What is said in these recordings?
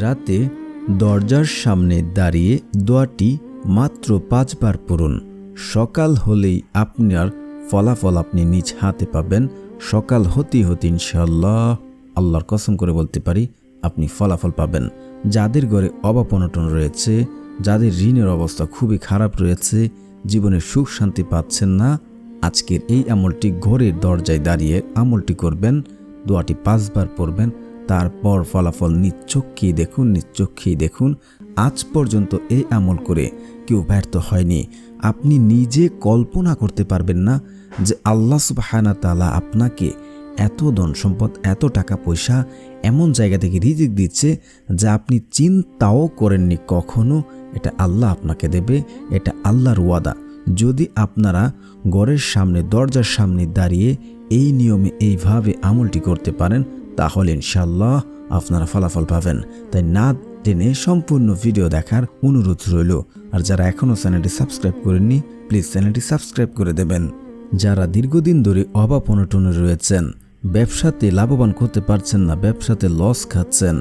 রাতে দরজার সামনে দাঁড়িয়ে দোয়াটি মাত্র পাঁচবার পড়ুন। সকাল হলেই আপনার ফলাফল আপনি নিজ হাতে পাবেন। সকাল হতে হতে ইনশাল্লাহ আল্লাহর কসম করে বলতে পারি, আপনি ফলাফল পাবেন। যাদের ঘরে অভাব অনটন রয়েছে, যাদের ঋণের অবস্থা খুবই খারাপ রয়েছে, জীবনে সুখ শান্তি পাচ্ছেন না, আজকের এই আমলটি ঘরের দরজায় দাঁড়িয়ে আমলটি করবেন, দোয়াটি পাঁচবার পড়বেন তারপর ফলাফল নিচ্চক্ষেই দেখুন নিচ্চক্ষেই দেখুন। আজ পর্যন্ত এই আমল করে কেউ ব্যর্থ হয়নি। আপনি নিজে কল্পনা করতে পারবেন না যে আল্লাহ সুবাহানা তালা আপনাকে এত ধন সম্পদ, এত টাকা পয়সা এমন জায়গা থেকে রিজিক দিচ্ছে যা আপনি চিন্তাও করেননি কখনো। এটা আল্লাহ আপনাকে দেবে, এটা আল্লাহর ওয়াদা। যদি আপনারা ঘরের সামনে, দরজার সামনে দাঁড়িয়ে এই নিয়মে, এইভাবে আমলটি করতে পারেন তাহলে ইনশাল্লাহ আপনারা ফলাফল পাবেন। তাই না টেনে সম্পূর্ণ ভিডিও দেখার অনুরোধ রইল। আর যারা এখনও চ্যানেলটি সাবস্ক্রাইব করেননি, প্লিজ চ্যানেলটি সাবস্ক্রাইব করে দেবেন। যারা দীর্ঘদিন ধরে অভাব অনটনে রয়েছেন, ব্যবসাতে লাভবান করতে পারছেন না, ব্যবসাতে লস খাচ্ছেন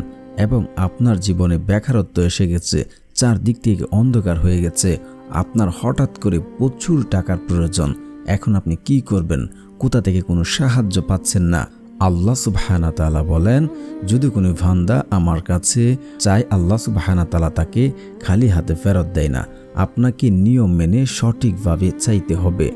এবং আপনার জীবনে বেকারত্ব এসে গেছে, চারদিক থেকে অন্ধকার হয়ে গেছে, আপনার হঠাৎ করে প্রচুর টাকার প্রয়োজন, এখন আপনি কি করবেন? কোথা থেকে কোনো সাহায্য পাচ্ছেন না? আল্লাহ সুবাহানা তালা বলেন, যদি কোনো ভান্দা আমার কাছে চায়, আল্লাহ সুবাহানা তালা তাকে খালি হাতে ফেরত দেয় না। আপনাকে নিয়ম মেনে সঠিকভাবে চাইতে হবে।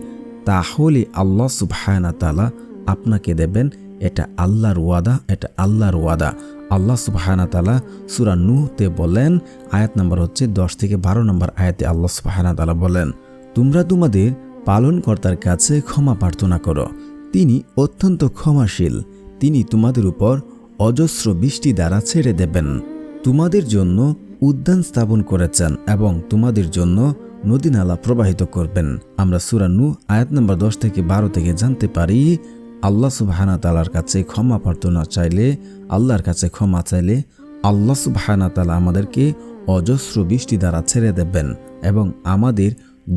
তাহলে আল্লাহ সুবাহানা তালা আপনাকে দেবেন, এটা আল্লাহর ওয়াদা, এটা আল্লাহর ওয়াদা। আল্লাহ সুবাহানা তালা সুরা নুহতে বলেন, আয়াত নাম্বার হচ্ছে দশ থেকে বারো নম্বর আয়াতে আল্লাহ সুবাহানা তালা বলেন, তোমরা তোমাদের পালনকর্তার কাছে ক্ষমা প্রার্থনা করো। তিনি অত্যন্ত ক্ষমাশীল। তিনি তোমাদের উপর অজস্র বৃষ্টি দ্বারা ছেড়ে দেবেন। তোমাদের জন্য উদ্যান স্থাপন করেছেন এবং তোমাদের জন্য নদী নালা প্রবাহিত করবেন। আমরা সুরানু আয়াত নম্বর দশ থেকে বারো থেকে জানতে পারি, আল্লাহ সুবাহানা তালার কাছে ক্ষমা প্রার্থনা চাইলে, আল্লাহর কাছে ক্ষমা চাইলে আল্লাহ সুবাহানা তালা আমাদেরকে অজস্র বৃষ্টি দ্বারা ছেড়ে দেবেন এবং আমাদের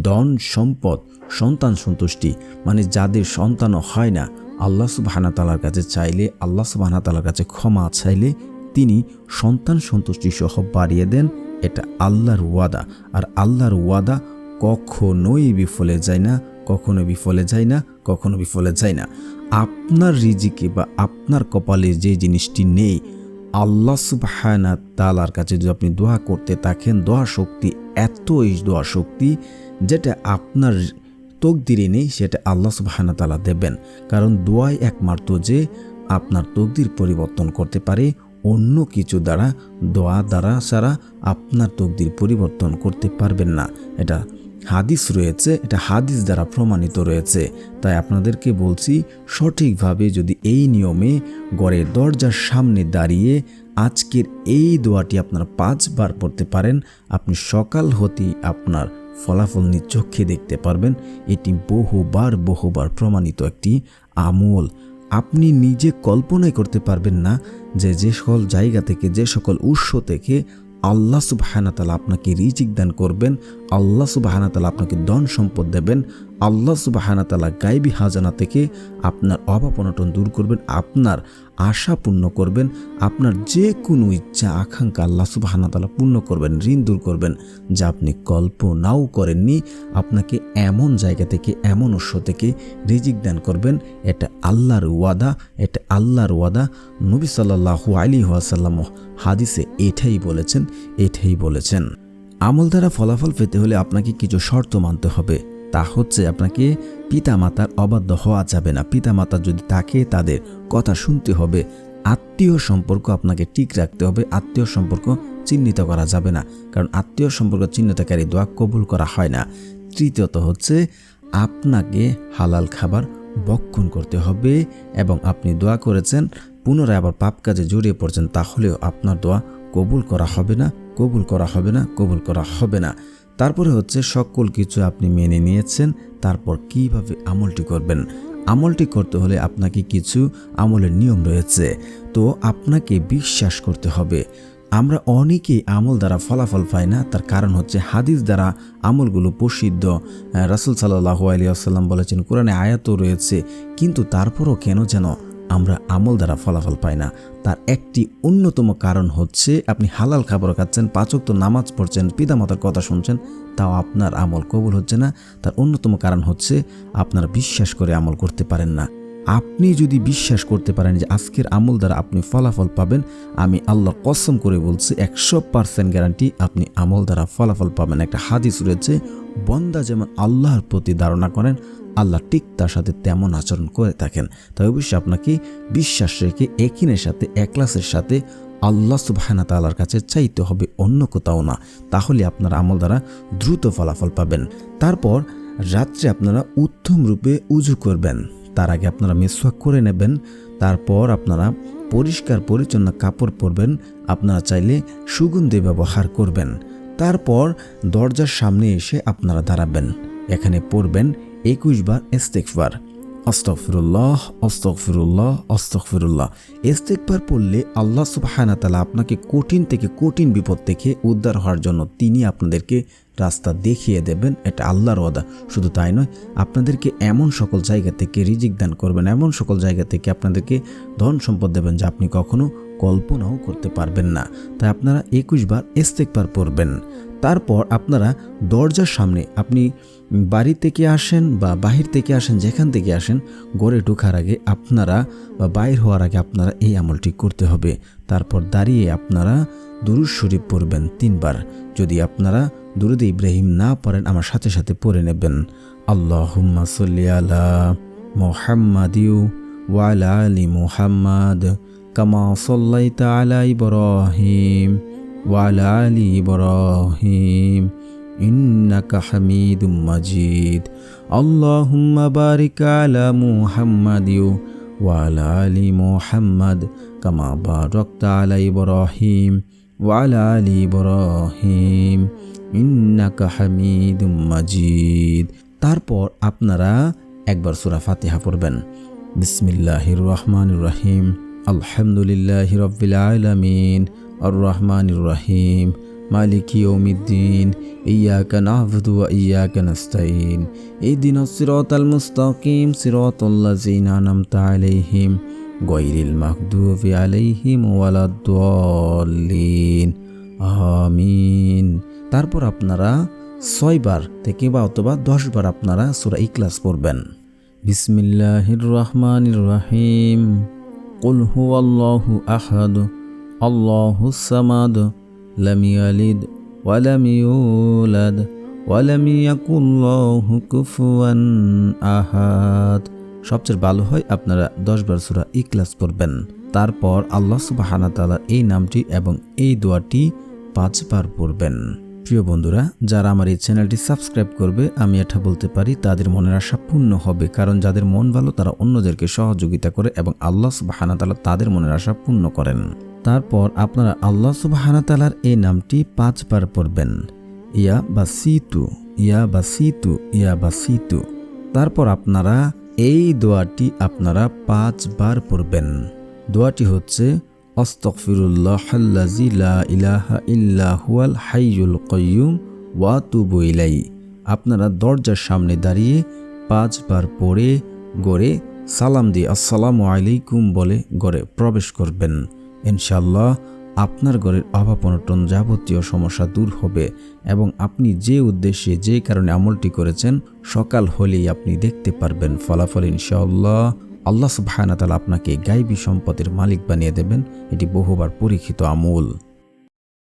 ধন সম্পদ, সন্তান সন্তুষ্টি মানে যাদের সন্তানও হয় না, আল্লাহ সুবাহানা তালার কাছে চাইলে, আল্লাহ সুবাহানা তালার কাছে ক্ষমা চাইলে তিনি সন্তান সন্তুষ্টি সহ বাড়িয়ে দেন। এটা আল্লাহর ওয়াদা। আর আল্লাহর ওয়াদা কখনোই বিফলে যায় না, কখনো বিফলে যায় না, কখনো বিফলে যায় না। আপনার রিজিকে বা আপনার কপালে যে জিনিসটি নেই, আল্লাহ সুবাহানা তালার কাছে যদি আপনি দোয়া করতে থাকেন, দোয়া শক্তি এতই দোয়া শক্তি যেটা আপনার তকদিরে নেই, সেটা আল্লাহ সুবাহানা তালা দেবেন। কারণ দোয়াই একমাত্র যে আপনার তকদির পরিবর্তন করতে পারে, অন্য কিছু দ্বারা, দোয়া দ্বারা ছাড়া আপনার তকদির পরিবর্তন করতে পারবেন না। এটা হাদিস রয়েছে, এটা হাদিস দ্বারা প্রমাণিত রয়েছে। তাই আপনাদেরকে বলছি, সঠিকভাবে যদি এই নিয়মে গড়ের দরজার সামনে দাঁড়িয়ে আজকের এই দোয়াটি আপনারা পাঁচবার পড়তে পারেন। আপনি সকাল হতেই আপনার ফলাফল চোখে দেখতে পারবেন। এটি বহুবার বহুবার প্রমাণিত একটি আমল। আপনি নিজে কল্পনাই করতে পারবেন না যে যে সকল জায়গা থেকে, যে সকল উৎস থেকে আল্লাহ সুবাহানাতালা আপনাকে রিচিক দান করবেন। আল্লাহ সুবাহানাতালা আপনাকে ধন সম্পদ দেবেন। আল্লাহ সুবাহানাতালা গাইবি হাজানা থেকে আপনার অভাব অনটন দূর করবেন, আপনার আশা পূর্ণ করবেন, আপনার যে কোনো ইচ্ছা, আকাঙ্ক্ষা আল্লাহ সুবাহানাতালা পূর্ণ করবেন, ঋণ দূর করবেন। যা আপনি কল্পনাও করেননি, আপনাকে এমন জায়গা থেকে, এমন উৎস থেকে রিজিক দান করবেন, এটা আল্লাহর ওয়াদা, এটা আল্লাহর ওয়াদা। নবী সাল্লাহু আলী ওয়াসাল্লাম হাদিসে এটাই বলেছেন এটাই বলেছেন। আমল দ্বারা ফলাফল পেতে হলে আপনাকে কিছু শর্ত মানতে হবে। তা হচ্ছে আপনাকে পিতামাতার অবাধ্য হওয়া যাবে না। পিতামাতা যদি থাকে, তাদের কথা শুনতে হবে। আত্মীয় সম্পর্ক আপনাকে ঠিক রাখতে হবে। আত্মীয় সম্পর্ক চিহ্নিত করা যাবে না। কারণ আত্মীয় সম্পর্ক চিহ্নিতকারী দোয়া কবুল করা হয় না। তৃতীয়ত হচ্ছে, আপনাকে হালাল খাবার বক্ষণ করতে হবে এবং আপনি দোয়া করেছেন, পুনরায় আবার পাপ কাজে জড়িয়ে পড়ছেন, তাহলেও আপনার দোয়া কবুল করা হবে না। কবুল করা হবে না, কবুল করা হবে না। তারপরে হচ্ছে সকল কিছু আপনি মেনে নিয়েছেন, তারপর কীভাবে আমলটি করবেন? আমলটি করতে হলে আপনাকে কিছু আমলের নিয়ম রয়েছে। তো আপনাকে বিশ্বাস করতে হবে। আমরা অনেকেই আমল দ্বারা ফলাফল পাই না, তার কারণ হচ্ছে হাদিস দ্বারা আমলগুলো প্রসিদ্ধ। রাসুল সাল্লাহু আলী আসাল্লাম বলেছেন, কোরআনে আয়াতও রয়েছে, কিন্তু তারপরও কেন যেন? আমরা আমল দ্বারা ফলাফল পাই না। তার একটি অন্যতম কারণ হচ্ছে আপনি হালাল খাবার খাচ্ছেন পাচক তো নামাজ পড়ছেন, পিতামাতার কথা শুনছেন, তাও আপনার আমল কবুল হচ্ছে না। তার অন্যতম কারণ হচ্ছে আপনার বিশ্বাস করে আমল করতে পারেন না। আপনি যদি বিশ্বাস করতে পারেন যে আজকের আমল দ্বারা আপনি ফলাফল পাবেন, আমি আল্লাহ কসম করে বলছি, একশো পার্সেন্ট গ্যারান্টি আপনি আমল দ্বারা ফলাফল পাবেন। একটা হাদিস রয়েছে, বন্দা যেমন আল্লাহর প্রতি ধারণা করেন, আল্লাহ ঠিক তার সাথে তেমন আচরণ করে থাকেন। তাই অবশ্যই আপনাকে বিশ্বাস রেখে একিনের সাথে একলাসের সাথে আল্লাহ সুবাহানা তালার কাছে চাইতে হবে অন্য কোথাও না। তাহলে আপনার আমল দ্বারা দ্রুত ফলাফল পাবেন। তারপর রাত্রে আপনারা উত্তম রূপে উজু করবেন। তার আগে আপনারা মিসওয়াক করে নেবেন, তারপর আপনারা পরিষ্কার পরিচ্ছন্ন কাপড় পরবেন, আপনারা চাইলে সুগন্ধি ব্যবহার করবেন। তারপর দরজার সামনে এসে আপনারা দাঁড়াবেন। এখানে পড়বেন একুশ বার ইস্তেকবার অস্তফিরুল্লাহ অস্তফিরুল্লাহ অস্তফিরুল্লাহ ইস্তেকবার পড়লে আল্লাহ সুবাহানা তালা আপনাকে কঠিন থেকে কঠিন বিপদ থেকে উদ্ধার হওয়ার জন্য তিনি আপনাদেরকে রাস্তা দেখিয়ে দেবেন, এটা আল্লাহর ওয়াদা। শুধু তাই নয়, আপনাদেরকে এমন সকল জায়গা থেকে রিজিক দান করবেন, এমন সকল জায়গা থেকে আপনাদেরকে ধন সম্পদ দেবেন যা আপনি কখনো কল্পনাও করতে পারবেন না। তাই আপনারা একুশ বার পড়বেন। তারপর আপনারা দরজার সামনে আপনি বাড়ি থেকে আসেন বা বাহির থেকে আসেন, যেখান থেকে আসেন, গড়ে ঢোকার আগে আপনারা বা বাইর হওয়ার আগে আপনারা এই আমলটি করতে হবে। তারপর দাঁড়িয়ে আপনারা দুরুজ শরীফ পড়বেন তিনবার। যদি আপনারা দুরুদ ইব্রাহিম না পড়েন আমার সাথে সাথে পড়ে নেবেন আল্লাহ সাল্লি আলা মোহাম্মদিউ ওয়ালা আলী মোহাম্মদ কামা সাল্লাইতা আলা ইব্রাহিম وعلى آل إبراهيم إنك حميد مجيد اللهم بارك على محمد وعلى آل محمد كما باركت على إبراهيم وعلى آل إبراهيم ইন্নাকা হামিদ মাজিদ। তারপর আপনারা একবার সুরা ফাতিহা পড়বেন। বিসমিল্লাহির রহমান রহিম। আলহামদুলিল্লাহ রব্বিল আলমিন। আর রহমান রহিম। মালিক ইয়ৌমিদ্দিন ইয়াকা নাহভুদু ইয়াকা নাস্তাইন এই দিন সিরত আল মুস্তাকিম সিরতুল্লাজিন আনামতা আলাইহিম। গায়রিল মাগদুবি আলাইহিম ওয়ালাদ্দাল্লিন আমিন তারপর আপনারা ছয়বার থেকে বা অথবা দশবার আপনারা সূরা ইখলাস পড়বেন বিসমিল্লাহির রহমানির রহিম قل هو الله أحد الله الصمد لم يلد ولم يولد ولم يكن له كفوا আহাদ সবচেয়ে ভালো হয় আপনারা দশবার সুরা ইকলাস পড়বেন তারপর আল্লাহ সুবাহানা তালা এই নামটি এবং এই দোয়াটি পাঁচবার পড়বেন। প্রিয় বন্ধুরা, যারা আমার এই চ্যানেলটি সাবস্ক্রাইব করবে, আমি এটা বলতে পারি, তাদের মনের আশা পূর্ণ হবে, কারণ যাদের মন ভালো, তারা অন্যদেরকে সহযোগিতা করে এবং আল্লাহ সুবাহানা তালা তাদের মনের আশা পূর্ণ করেন। তারপর আপনারা আল্লাহ সুবাহানা তালার এই নামটি পাঁচবার পড়বেন। ইয়া বা সিতু, ইয়া বা সিতু, ইয়া বা সিতু। তারপর আপনারা এই দোয়াটি আপনারা পাঁচবার পড়বেন। দোয়াটি হচ্ছে আপনারা দরজার সামনে দাঁড়িয়ে পাঁচবার পড়ে, গড়ে সালাম দিয়ে আসসালামু আলাইকুম বলে গড়ে প্রবেশ করবেন। ইনশাল্লাহ আপনার ঘরের অভাব অনটন যাবতীয় সমস্যা দূর হবে এবং আপনি যে উদ্দেশ্যে যে কারণে আমলটি করেছেন সকাল হলেই আপনি দেখতে পারবেন ফলাফল ইনশাআল্লাহ। আল্লাহ সুবাহানাতাল আপনাকে গাইবী সম্পদের মালিক বানিয়ে দেবেন। এটি বহুবার পরীক্ষিত আমল।